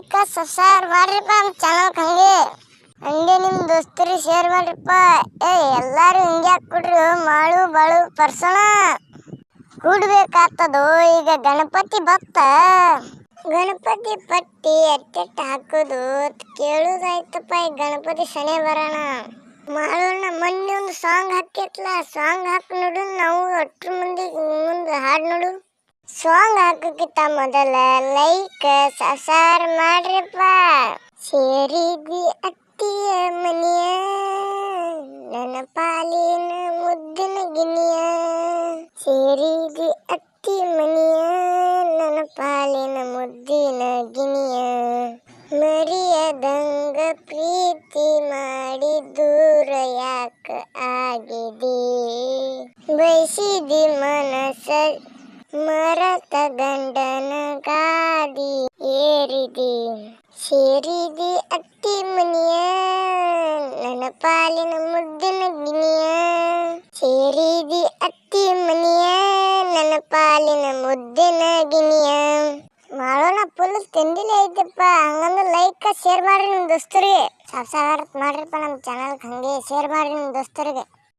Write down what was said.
Like subscribe ಮಾಡ್ರಿಪ್ಪ ನಮ್ಮ channel ಹಂಗೆ. ಹಂಗೆ ನಿಮ್ಮ ದೋಸ್ತರಿಗೆ ಶೇರ್ ಮಾಡ್ರಿಪ್ಪ. ಏ, ಎಲ್ಲಾರು ಹಿಂಗೆ ಹಾಕ್ಬಿಡ್ರಿ ಮಾಳು ಬಾಳು ಪರ್ಸಣ. ಕೂಡ್ಬೇಕಾಗ್ತದೋ, ಈಗ ಗಣಪತಿ ಭಕ್ತ ಗಣಪತಿ ಪಟ್ಟಿ ಎಟ್ಟೆಟ್ಟು ಹಾಕೋದು ಕೇಳುದಾಯ್ತಪ್ಪ ಈ ಗಣಪತಿ ಶನಿ ಬರೋಣ ಮಾಡೋಣ ಮೊನ್ನೆ ಒಂದು ಸಾಂಗ್ ಹಾಕಿತ್ಲ. ಸಾಂಗ್ ಹಾಕಿ ನೋಡು, ನಾವು ಅಟ್ರ ಮುಂದೆ ಮುಂದೆ ಹಾಡು ನೋಡು. ಸಾಂಗ್ ಹಾಕಕ್ಕಿಂತ ಮೊದಲ ಲೈಕ್ ಸಸಾರ್ ಮಾಡ್ರಿಪ್ಪ ಸೇರಿದಿ ಅತ್ತಿಯ ಮನಿಯ ನನ್ನ ಪಾಲಿನ ಮುದ್ದಿನ ಗಿನಿಯ ಸೇರಿದಿ ಅತ್ತಿ ಮನಿಯ ನನ್ನ ಪಾಲಿನ ಮುದ್ದಿನ ಗಿನಿಯ ಮರಿಯದಂಗ ಪ್ರೀತಿ ಮಾಡಿ ದೂರ ಯಾಕ ಆಗಿದೆ ಬಯಸಿದಿ ಮನಸ ಮರತ ಗಂಡನ ಗಾದಿ ಏರಿದಿ, ಸೇರಿದಿ ಅತ್ತಿ ಮನಿಯ, ನನ್ನ ಪಾಲಿನ ಮುದ್ದಿನ ಗಿನಿಯ. ಸೇರಿದಿ ಅತ್ತಿ ಮನಿಯ, ನನ್ನ ಪಾಲಿನ ಮುದ್ದಿನ ಗಿನಿಯ. ಮಾಡೋಣ ಫುಲ್ ತಿಂದಿಲ್ಲ ಐತಪ್ಪ ಹಂಗಂದ್ರೆ ಲೈಕ್ ಶೇರ್ ಮಾಡ್ರಿ ನಿಮ್ಮ ದೋಸ್ತರಿಗೆ. ಸಬ್ಸ್ಕ್ರೈಬ್ ಮಾಡ್ರಿಪ್ಪ ನಮ್ಮ ಚಾನಲ್ಗೆ ಹಂಗೆ ಶೇರ್ ಮಾಡ್ರಿ ನಿಮ್ಮ ದೋಸ್ತರಿಗೆ.